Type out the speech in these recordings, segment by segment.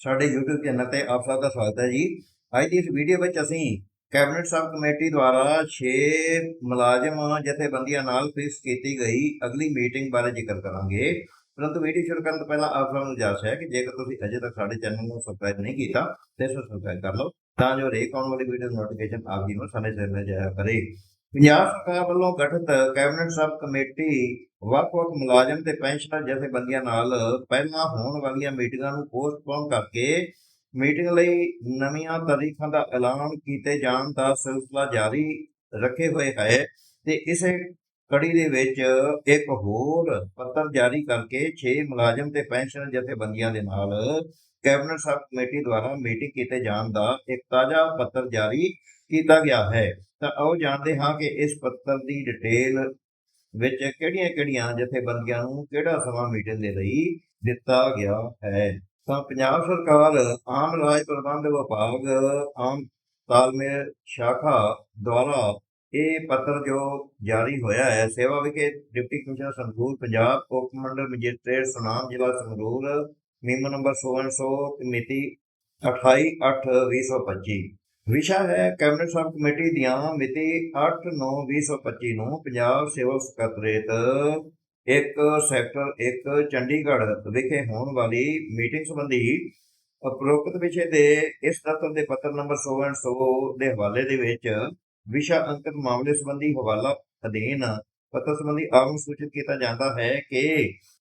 ਸਾਡੇ YouTube channel ਤੇ ਆਪ ਸਭ ਦਾ ਸਵਾਗਤ ਹੈ ਜੀ। ਅੱਜ ਦੀ ਇਸ ਵੀਡੀਓ ਵਿੱਚ ਅਸੀਂ ਕੈਬਨਿਟ ਸਬ ਕਮੇਟੀ ਦੁਆਰਾ 6 ਮੁਲਾਜ਼ਮ ਜਥੇਬੰਦੀਆਂ ਨਾਲ ਫਿਕਸ ਕੀਤੀ ਗਈ ਅਗਲੀ ਮੀਟਿੰਗ ਬਾਰੇ ਜ਼ਿਕਰ ਕਰਾਂਗੇ। ਪਰੰਤੂ ਵੀਡੀਓ ਸ਼ੁਰੂ ਕਰਨ ਤੋਂ ਪਹਿਲਾਂ ਆਪ ਸਭ ਨੂੰ ਗੁਜ਼ਾਰਿਸ਼ ਹੈ ਕਿ ਜੇਕਰ ਤੁਸੀਂ ਅਜੇ ਤੱਕ ਸਾਡੇ ਚੈਨਲ ਨੂੰ ਸਬਸਕ੍ਰਾਈਬ ਨਹੀਂ ਕੀਤਾ, ਤੇ ਇਸ ਨੂੰ ਸਬਸਕ੍ਰਾਈਬ ਕਰ ਲਓ, ਤਾਂ ਜੋ ਰੇਕ ਆਉਣ ਵਾਲੀ ਵੀਡੀਓ ਨੋਟੀਫਿਕੇਸ਼ਨ ਆਪ ਜੀ ਨੂੰ ਸਮੇਂ ਸਿਰ ਮਿਲ ਜਾਇਆ ਕਰੇ। ਪੰਜਾਬ ਸਰਕਾਰ ਵੱਲੋਂ ਗਠਿਤ ਕੈਬਨਿਟ ਸਬ ਕਮੇਟੀ ਵੱਖ-ਵੱਖ ਮੁਲਾਜ਼ਮ ਤੇ ਪੈਨਸ਼ਨਰ ਜਥੇਬੰਦੀਆਂ ਨਾਲ ਪਹਿਲਾਂ ਹੋਣ ਵਾਲੀਆਂ ਮੀਟਿੰਗਾਂ ਨੂੰ ਪੋਸਟਪੋਨ ਕਰਕੇ ਮੀਟਿੰਗ ਲਈ ਨਵੀਆਂ ਤਾਰੀਖਾਂ ਦਾ ਐਲਾਨ ਕੀਤੇ ਜਾਣ ਦਾ ਸਿਲਸਿਲਾ ਜਾਰੀ ਰੱਖੇ ਹੋਏ ਹੈ ਤੇ ਇਸੇ ਕੜੀ ਦੇ ਵਿੱਚ ਇੱਕ ਹੋਰ ਪੱਤਰ ਜਾਰੀ ਕਰਕੇ 6 ਮੁਲਾਜ਼ਮ ਤੇ ਪੈਨਸ਼ਨਰ ਜਥੇਬੰਦੀਆਂ ਦੇ ਨਾਲ ਕੈਬਨਿਟ ਸਬ ਕਮੇਟੀ ਦੁਆਰਾ ਮੀਟਿੰਗ ਕੀਤੇ ਜਾਣ ਦਾ ਇੱਕ ਤਾਜ਼ਾ ਪੱਤਰ ਜਾਰੀ ਕੀਤਾ ਗਿਆ ਹੈ। ਤਾਂ ਆਓ ਜਾਣਦੇ ਹਾਂ ਕਿ ਇਸ ਪੱਤਰ ਦੀ ਡਿਟੇਲ ਵਿੱਚ ਕਿਹੜੀਆਂ-ਕਿਹੜੀਆਂ ਜਥੇਬੰਦੀਆਂ ਨੂੰ ਕਿਹੜਾ ਸਮਾਂ ਮੀਟਿੰਗ ਦੇ ਲਈ ਦਿੱਤਾ ਗਿਆ ਹੈ? ਤਾਂ ਪੰਜਾਬ ਸਰਕਾਰ, ਆਮ ਰਾਜ ਪ੍ਰਬੰਧ ਵਿਭਾਗ, ਆਮ ਤਾਲਮੇਲ ਸ਼ਾਖਾ ਦੁਆਰਾ ਇਹ ਪੱਤਰ ਜੋ ਜਾਰੀ ਹੋਇਆ ਹੈ, ਸੇਵਾ ਵਿਖੇ ਡਿਪਟੀ ਕਮਿਸ਼ਨਰ ਸੰਗਰੂਰ ਪੰਜਾਬ ਉਪ ਮੰਡਲ ਮੈਜਿਸਟ੍ਰੇਟ ਸੁਨਾਮ ਜ਼ਿਲ੍ਹਾ ਸੰਗਰੂਰ ਮੀਮੋ ਨੰਬਰ 1600 ਮਿਤੀ 28/8/2025 ਵਿਸ਼ਾ ਹੈ ਕੈਬਨਿਟ ਸਬ ਕਮੇਟੀ ਦੀਆਂ ਮਿਤੀ 8/9/2025 ਨੂੰ ਪੰਜਾਬ ਸਿਵਲ ਸਕੱਤਰੇਤ ਇੱਕ ਸੈਕਟਰ 1 ਚੰਡੀਗੜ੍ਹ ਵਿਖੇ ਹੋਣ ਵਾਲੀ ਮੀਟਿੰਗ ਸੰਬੰਧੀ ਉਪਰੋਕਤ ਵਿਸ਼ੇ ਦੇ ਇਸ ਦਫ਼ਤਰ ਦੇ ਪੱਤਰ ਨੰਬਰ 1600 ਦੇ ਹਵਾਲੇ ਦੇ ਵਿੱਚ ਵਿਸ਼ਾ ਅੰਕਿਤ ਮਾਮਲੇ ਸੰਬੰਧੀ ਹਵਾਲਾ ਅਧੀਨ ਪੱਤਰ ਸੰਬੰਧੀ ਆਮ ਸੂਚਿਤ ਕੀਤਾ ਜਾਂਦਾ ਹੈ ਕਿ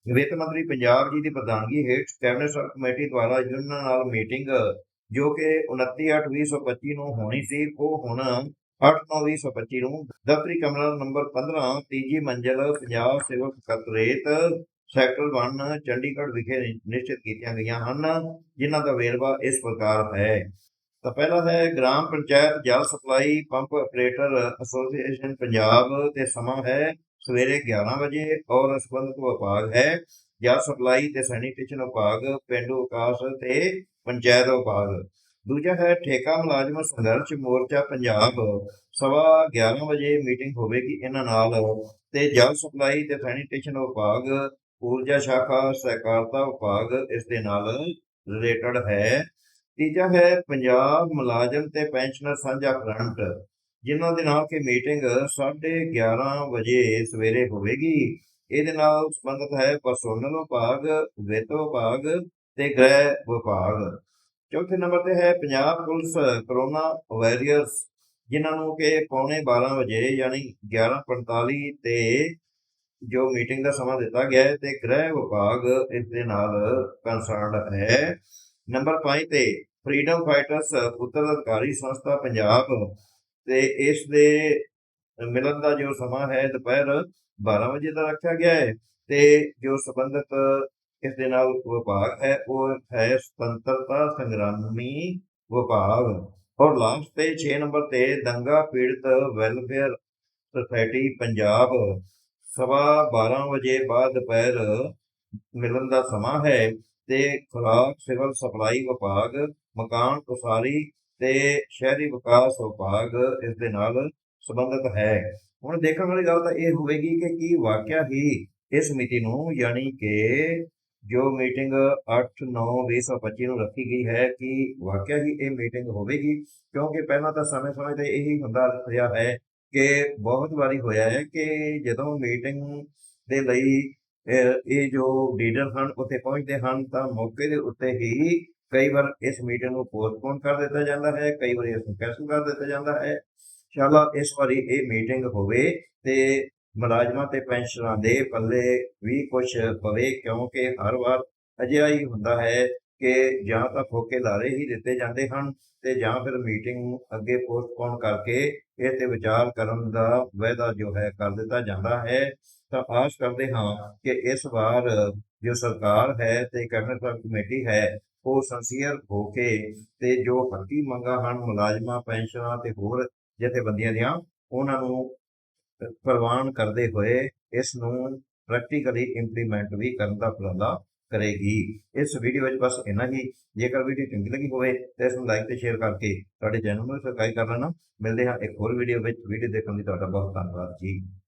ਵਿੱਤ ਮੰਤਰੀ ਪੰਜਾਬ ਜੀ ਦੀ ਪ੍ਰਧਾਨਗੀ ਹੇਠ ਕੈਬਨਿਟ ਸਬ ਕਮੇਟੀ ਦੁਆਰਾ ਯੂਨੀਅਨ ਨਾਲ ਮੀਟਿੰਗ ਜੋ ਕਿ 29/8/2025 ਨੂੰ ਹੋਣੀ ਸੀ, ਉਹ ਹੁਣ 8/9/2025 ਨੂੰ ਦਫ਼ਤਰੀ ਕਮਰਾ ਨੰਬਰ 15 ਤੀਜੀ ਮੰਜ਼ਲ Punjab civil secretariat sector 1 Chandigarh ਵਿਖੇ ਨਿਸ਼ਚਿਤ ਕੀਤੀਆਂ ਗਈਆਂ ਹਨ, ਜਿਨ੍ਹਾਂ ਦਾ ਵੇਰਵਾ ਇਸ ਪ੍ਰਕਾਰ ਹੈ। ਤਾਂ ਪਹਿਲਾ ਹੈ ਗ੍ਰਾਮ ਪੰਚਾਇਤ ਜਲ supply pump operator association Punjab ਤੇ ਸਮਾਂ ਹੈ ਸਵੇਰੇ 11 ਵਜੇ ਔਰ ਸੰਬੰਧਿਤ ਵਿਭਾਗ ਹੈ। ਜਲ ਸਪਲਾਈ ਤੇ ਸੈਨੀਟੇਸ਼ਨ ਵਿਭਾਗ, ਪਿੰਡੂ ਵਿਕਾਸ ਤੇ ਪੰਚਾਇਤ ਵਿਭਾਗ ਦੂਜਾ ਹੈ, ਠੇਕਾ ਮੁਲਾਜ਼ਮ ਸੰਘਰਸ਼ ਮੋਰਚਾ ਪੰਜਾਬ। ਸਵਾ 11 ਵਜੇ ਮੀਟਿੰਗ ਹੋਵੇਗੀ ਇਹਨਾਂ ਨਾਲ ਤੇ ਜਲ ਸਪਲਾਈ ਤੇ ਸੈਨੀਟੇਸ਼ਨ ਵਿਭਾਗ, ਊਰਜਾ ਸ਼ਾਖਾ, ਸਹਿਕਾਰਤਾ ਵਿਭਾਗ ਇਸ ਦੇ ਨਾਲ ਰਿਲੇਟਡ ਹੈ। ਤੀਜਾ ਹੈ, ਪੰਜਾਬ ਮੁਲਾਜ਼ਮ ਤੇ ਪੈਨਸ਼ਨਰ ਸਾਂਝਾ ਫਰੰਟ ਜਿਨ੍ਹਾਂ ਦੇ ਨਾਲ ਕਿ ਮੀਟਿੰਗ 11:30 ਵਜੇ ਸਵੇਰੇ ਹੋਵੇਗੀ। ਇਹਦੇ ਨਾਲ ਸੰਬੰਧਿਤ ਹੈ ਪਰਸੋਨਲ ਵਿਭਾਗ, ਵਿੱਤ ਵਿਭਾਗ ਤੇ ਗ੍ਰਹਿ ਵਿਭਾਗ। ਚੌਥੇ ਨੰਬਰ ਤੇ ਹੈ ਪੰਜਾਬ ਪੁਲਿਸ, ਕਰੋਨਾ ਵਾਰੀਅਰਸ, ਜਿਨ੍ਹਾਂ ਨੂੰ ਕਿ ਪੌਣੇ 12 ਵਜੇ ਯਾਨੀ 11:45 ਤੇ ਜੋ ਮੀਟਿੰਗ ਦਾ ਸਮਾਂ ਦਿੱਤਾ ਗਿਆ ਹੈ ਤੇ ਗ੍ਰਹਿ ਵਿਭਾਗ ਇਸ ਦੇ ਨਾਲ ਕੰਸਰਨਡ ਹੈ। ਨੰਬਰ 5 ਤੇ ਫਰੀडम ਫਾਈਟਰਸ ਉੱਤਰਾਧਿਕਾਰੀ ਸੰਸਥਾ ਪੰਜਾਬ ਤੇ ਇਸ ਦੇ ਮਿਲਣ ਦਾ ਜੋ ਸਮਾਂ ਹੈ ਦੁਪਹਿਰ 12 ਵਜੇ ਦਾ ਰੱਖਿਆ ਗਿਆ ਹੈ ਤੇ ਜੋ ਸੰਬੰਧਿਤ ਇਸ ਦੇ ਨਾਲ ਵਿਭਾਗ ਹੈ, ਉਹ ਹੈ ਸੁਤੰਤਰਤਾ ਸੰਗਰਾਮੀ ਵਿਭਾਗ ਔਰ ਲਾਸਟ ਤੇ 6 ਨੰਬਰ ਤੇ ਦੰਗਾ ਪੀੜਤ ਵੈਲਫੇਅਰ ਸੁਸਾਇਟੀ ਪੰਜਾਬ। ਸਵਾ 12 ਵਜੇ ਬਾਅਦ ਦੁਪਹਿਰ ਮਿਲਣ ਦਾ ਸਮਾਂ ਹੈ ਤੇ ਖੁਰਾਕ, ਸਿਵਲ ਸਪਲਾਈ ਵਿਭਾਗ, ਮਕਾਨ ਉਸਾਰੀ ਤੇ ਸ਼ਹਿਰੀ ਵਿਕਾਸ ਵਿਭਾਗ ਇਸ ਦੇ ਨਾਲ ਸੰਬੰਧਿਤ ਹੈ। ਹੁਣ ਦੇਖਣ ਵਾਲੀ ਗੱਲ ਤਾਂ ਇਹ ਹੋਵੇਗੀ ਕਿ ਕੀ ਵਾਕਿਆ ਹੀ ਇਸ ਮਿਤੀ ਨੂੰ ਯਾਨੀ ਕਿ ਜੋ ਮੀਟਿੰਗ 8/9/2025 ਨੂੰ ਰੱਖੀ ਗਈ ਹੈ ਕਿ ਵਾਕਿਆ ਹੀ ਇਹ ਮੀਟਿੰਗ ਹੋਵੇਗੀ ਕਿਉਂਕਿ ਪਹਿਲਾਂ ਤਾਂ ਸਮੇਂ-ਸਮੇਂ ਤੇ ਇਹੀ ਹੁੰਦਾ ਰਿਹਾ ਹੈ ਕਿ ਬਹੁਤ ਵਾਰੀ ਹੋਇਆ ਹੈ ਕਿ ਜਦੋਂ ਮੀਟਿੰਗ ਦੇ ਲਈ ਅਹ, ਇਹ ਜੋ ਲੀਡਰ ਹਨ ਉੱਥੇ ਪਹੁੰਚਦੇ ਹਨ ਤਾਂ ਮੌਕੇ ਦੇ ਉੱਤੇ ਹੀ ਕਈ ਵਾਰ ਇਸ ਮੀਟਿੰਗ ਨੂੰ ਪੋਸਟਪੋਨ ਕਰ ਦਿੱਤਾ ਜਾਂਦਾ ਹੈ ਕਈ ਵਾਰੀ ਇਸ ਨੂੰ ਕੈਂਸਲ ਕਰ ਦਿੱਤਾ ਜਾਂਦਾ ਹੈ। ਸ਼ਾਲਾ ਇਸ ਵਾਰੀ ਇਹ ਮੀਟਿੰਗ ਹੋਵੇ ਤੇ ਮੁਲਾਜ਼ਮਾਂ ਤੇ ਪੈਨਸ਼ਨਰਾਂ ਦੇ ਪੱਲੇ ਵੀ ਕੁਝ ਪਵੇ, ਕਿਉਂਕਿ ਹਰ ਵਾਰ ਅਜਿਹਾ ਹੀ ਹੁੰਦਾ ਹੈ ਕਿ ਜਾਂ ਤਾਂ ਫੋਕੇ ਲਾਰੇ ਹੀ ਦਿੱਤੇ ਜਾਂਦੇ ਹਨ ਤੇ ਜਾਂ ਫਿਰ ਮੀਟਿੰਗ ਅੱਗੇ ਪੋਸਟਪੋਨ ਕਰਕੇ ਇਹ ਤੇ ਵਿਚਾਰ ਕਰਨ ਦਾ ਵਾਅਦਾ ਜੋ ਹੈ ਕਰ ਦਿੱਤਾ ਜਾਂਦਾ ਹੈ। ਤਾਂ ਆਸ ਕਰਦੇ ਹਾਂ ਕਿ ਇਸ ਵਾਰ ਜੋ ਸਰਕਾਰ ਹੈ ਤੇ ਕੈਬਨਿਟ ਕਮੇਟੀ ਹੈ, ਉਹ ਸੰਸੀਅਰ ਹੋ ਕੇ ਤੇ ਜੋ ਹੱਕੀ ਮੰਗਾਂ ਹਨ ਮੁਲਾਜ਼ਮਾਂ ਪੈਨਸ਼ਨਰਾਂ ਤੇ ਹੋਰ ਜਥੇਬੰਦੀਆਂ ਦੀਆਂ, ਉਹਨਾਂ ਨੂੰ ਪ੍ਰਵਾਨ ਕਰਦੇ ਹੋਏ ਇਸ ਨੂੰ ਪ੍ਰੈਕਟੀਕਲੀ ਇੰਪਲੀਮੈਂਟ ਵੀ ਕਰਨ ਦਾ ਉਪਰਾਲਾ ਕਰੇਗੀ। ਇਸ ਵੀਡੀਓ ਵਿੱਚ ਬਸ ਇੰਨਾ ਹੀ। ਜੇਕਰ ਵੀਡੀਓ ਚੰਗੀ ਲੱਗੀ ਹੋਵੇ ਤਾਂ ਇਸ ਨੂੰ ਲਾਈਕ ਤੇ ਸ਼ੇਅਰ ਕਰਕੇ ਸਾਡੇ ਚੈਨਲ ਨੂੰ ਸਬਸਕ੍ਰਾਈਬ ਕਰ ਲੈਣਾ। ਮਿਲਦੇ ਹਾਂ ਇੱਕ ਹੋਰ ਵੀਡੀਓ ਵਿੱਚ। ਵੀਡੀਓ ਦੇਖਣ ਲਈ ਤੁਹਾਡਾ ਬਹੁਤ ਧੰਨਵਾਦ ਜੀ।